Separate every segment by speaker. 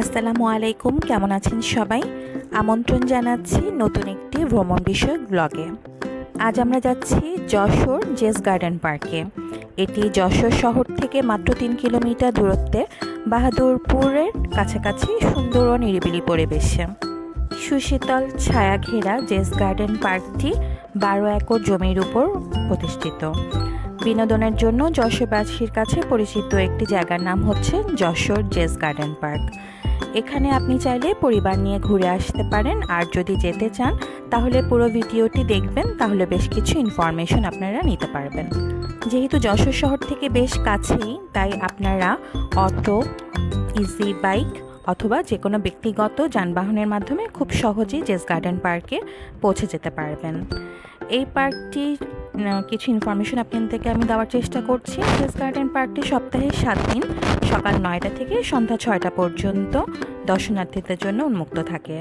Speaker 1: আসসালামু আলাইকুম, কেমন আছেন সবাই? আমন্ত্রণ জানাচ্ছি নতুন একটি ভ্রমণ বিষয়ক ব্লগে আজ আমরা যাচ্ছি যশোর জেস গার্ডেন পার্কে। এটি যশোর শহর থেকে মাত্র তিন কিলোমিটার দূরত্বে বাহাদুরপুরের কাছাকাছি সুন্দর ও নিরিবিলি পরিবেশে। সুশীতল ছায়া ঘেরা জেস গার্ডেন পার্কটি বারো একর জমির উপর প্রতিষ্ঠিত। বিনোদনের জন্য যশোরবাসীর কাছে পরিচিত একটি জায়গার নাম হচ্ছে যশোর জেস গার্ডেন পার্ক। এখানে আপনি চাইলে পরিবার নিয়ে ঘুরে আসতে পারেন, আর যদি যেতে চান, তাহলে পুরো ভিডিওটি দেখবেন, তাহলে বেশ কিছু ইনফরমেশন আপনারা নিতে পারবেন। যেহেতু যশোর শহর থেকে বেশ কাছেই, তাই আপনারা অটো ইজি বাইক অথবা যে কোনো ব্যক্তিগত যানবাহনের মাধ্যমে খুব সহজেই জেস গার্ডেন পার্কে পৌঁছে যেতে পারবেন। এই পার্কটি কিছু ইনফরমেশন আপনাদের থেকে আমি দেওয়ার চেষ্টা করছি। জেস গার্ডেন পার্কটি সপ্তাহে সাত দিন, সকাল নয়টা থেকে সন্ধ্যা ছয়টা পর্যন্ত দর্শনার্থীদের জন্য উন্মুক্ত থাকে।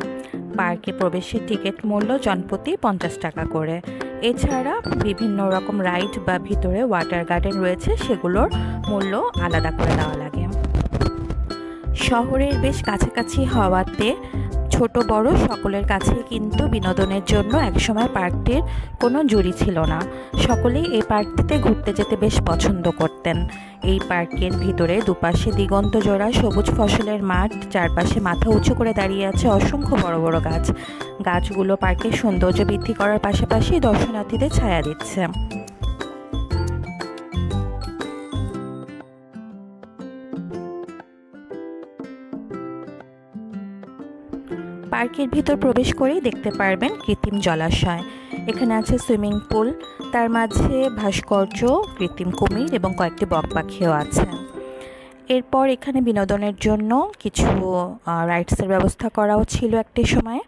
Speaker 1: পার্কে প্রবেশের টিকিট মূল্য জনপ্রতি পঞ্চাশ টাকা করে। এছাড়া বিভিন্ন রকম রাইড বা ভিতরে ওয়াটার গার্ডেন রয়েছে, সেগুলোর মূল্য আলাদা করে দেওয়া লাগে। শহরের বেশ কাছাকাছি হওয়াতে ছোট, বড় সকলের কাছে কিন্তু বিনোদনের জন্য একসময় পার্কটির কোনো জুড়ি ছিল না। সকলেই এই পার্কটিতে ঘুরতে যেতে বেশ পছন্দ করতেন। এই পার্কের ভিতরে দুপাশে দিগন্ত জোড়া, সবুজ ফসলের মাঠ, চারপাশে মাথা উঁচু করে দাঁড়িয়ে আছে অসংখ্য বড় বড় গাছ। গাছগুলো পার্কের সৌন্দর্য বৃদ্ধি করার পাশাপাশি দর্শনার্থীদের ছায়া দিচ্ছে। পার্কের ভিতর প্রবেশ করেই দেখতে পারবেন কৃত্রিম জলাশয়। এখানে আছে সুইমিং পুল, তার মাঝে ভাস্কর্য, কৃত্রিম কুমির এবং কয়েকটি বক পাখিও আছে। এরপর এখানে বিনোদনের জন্য কিছু রাইডসের ব্যবস্থা করাও ছিল একটি সময়।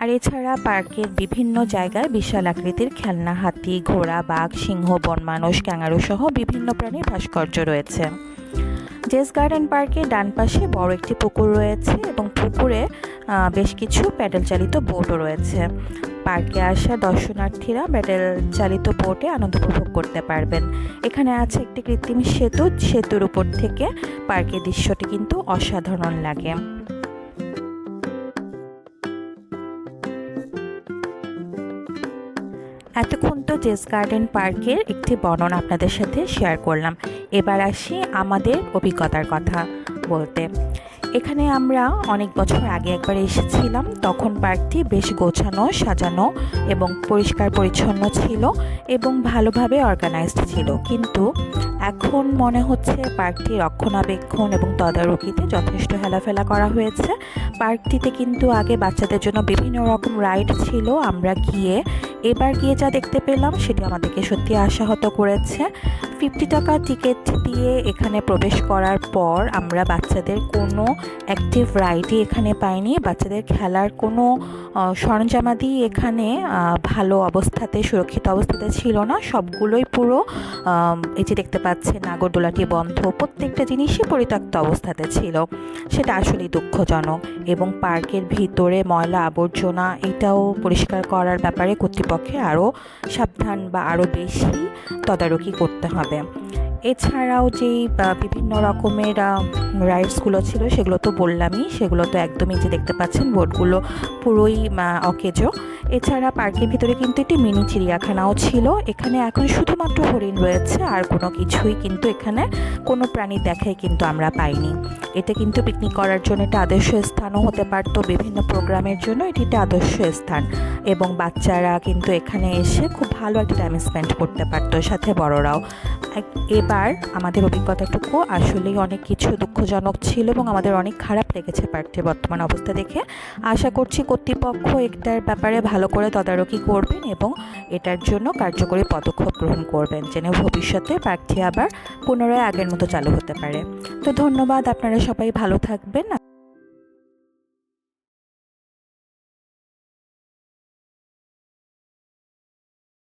Speaker 1: আর এছাড়া পার্কের বিভিন্ন জায়গায় বিশাল আকৃতির খেলনা, হাতি, ঘোড়া, বাঘ, সিংহ, বন মানুষ ক্যাঙ্গারু সহ বিভিন্ন প্রাণীর ভাস্কর্য রয়েছে। জেস গার্ডেন পার্কে ডান পাশে বড় একটি পুকুর রয়েছে এবং পুকুরে বেশ কিছু প্যাডেল চালিত বোটও রয়েছে। পার্কে আসা দর্শনার্থীরা প্যাডেল চালিত বোটে আনন্দ উপভোগ করতে পারবেন। এখানে আছে একটি কৃত্রিম সেতু, সেতুর উপর থেকে পার্কের দৃশ্যটি কিন্তু অসাধারণ লাগে। এতক্ষণ তো জেস গার্ডেন পার্কের একটি বর্ণনা আপনাদের সাথে শেয়ার করলাম। এবার আসি আমাদের অভিজ্ঞতার কথা বলতে। এখানে আমরা অনেক বছর আগে একবার এসেছিলাম, তখন পার্কটি বেশ গোছানো, সাজানো এবং পরিষ্কার পরিচ্ছন্ন ছিল এবং ভালোভাবে অর্গানাইজড ছিল। কিন্তু এখন মনে হচ্ছে পার্কটি রক্ষণাবেক্ষণ এবং তদারকিতে যথেষ্ট হেলাফেলা করা হয়েছে। পার্কটিতে কিন্তু আগে বাচ্চাদের জন্য বিভিন্ন রকম রাইড ছিল। আমরা গিয়ে এবার গিয়ে যা দেখতে পেলাম সেটি আমাদেরকে সত্যি আশাহত করেছে। ফিফটি টাকা টিকিট দিয়ে এখানে প্রবেশ করার পর আমরা বাচ্চাদের কোনো অ্যাক্টিভ রাইডই এখানে পাইনি। বাচ্চাদের খেলার কোনো সরঞ্জামাদি এখানে ভালো অবস্থাতে, সুরক্ষিত অবস্থাতে ছিল না। সবগুলোই পুরো এই যে দেখতে পাচ্ছেন নাগরদোলাটি বন্ধ। প্রত্যেকটা জিনিসই পরিত্যক্ত অবস্থাতে ছিল। সেটা আসলেই দুঃখজনক। এবং পার্কের ভিতরে ময়লা আবর্জনা এটাও পরিষ্কার করার ব্যাপারে কর্তৃপক্ষে আরও সাবধান বা আরও বেশি তদারকি করতে হবে। এছাড়াও যেই বিভিন্ন রকমের রাইডসগুলো ছিল, সেগুলো তো বললামই, সেগুলো তো একদমই যে দেখতে পাচ্ছেন বোর্ডগুলো পুরোই অকেজো। এছাড়া পার্কের ভিতরে কিন্তু একটি মিনি চিড়িয়াখানাও ছিল, এখানে এখন শুধুমাত্র হরিণ রয়েছে, আর কোনো কিছুই কিন্তু এখানে কোনো প্রাণী দেখাই কিন্তু আমরা পাইনি। এটা কিন্তু পিকনিক করার জন্য একটা আদর্শ স্থানও হতে পারতো, বিভিন্ন প্রোগ্রামের জন্য এটি একটা আদর্শ স্থান। এবং বাচ্চারা কিন্তু এখানে এসে খুব ভালো একটা টাইম স্পেন্ড করতে পারতো, সাথে বড়রাও। এবার আমাদের অভিজ্ঞতাটুকু। আসলেই অনেক কিছু দুঃখজনক ছিল এবং আমাদের অনেক খারাপ লেগেছে পার্কটির বর্তমান অবস্থা দেখে। আশা করছি কর্তৃপক্ষ এটার ব্যাপারে ভালো করে তদারকি করবেন এবং এটার জন্য কার্যকরী পদক্ষেপ গ্রহণ করবেন। যেন ভবিষ্যতে পার্কটি আবার পুনরায় আগের মতো চালু হতে পারে। তো ধন্যবাদ, আপনারা সবাই ভালো থাকবেন।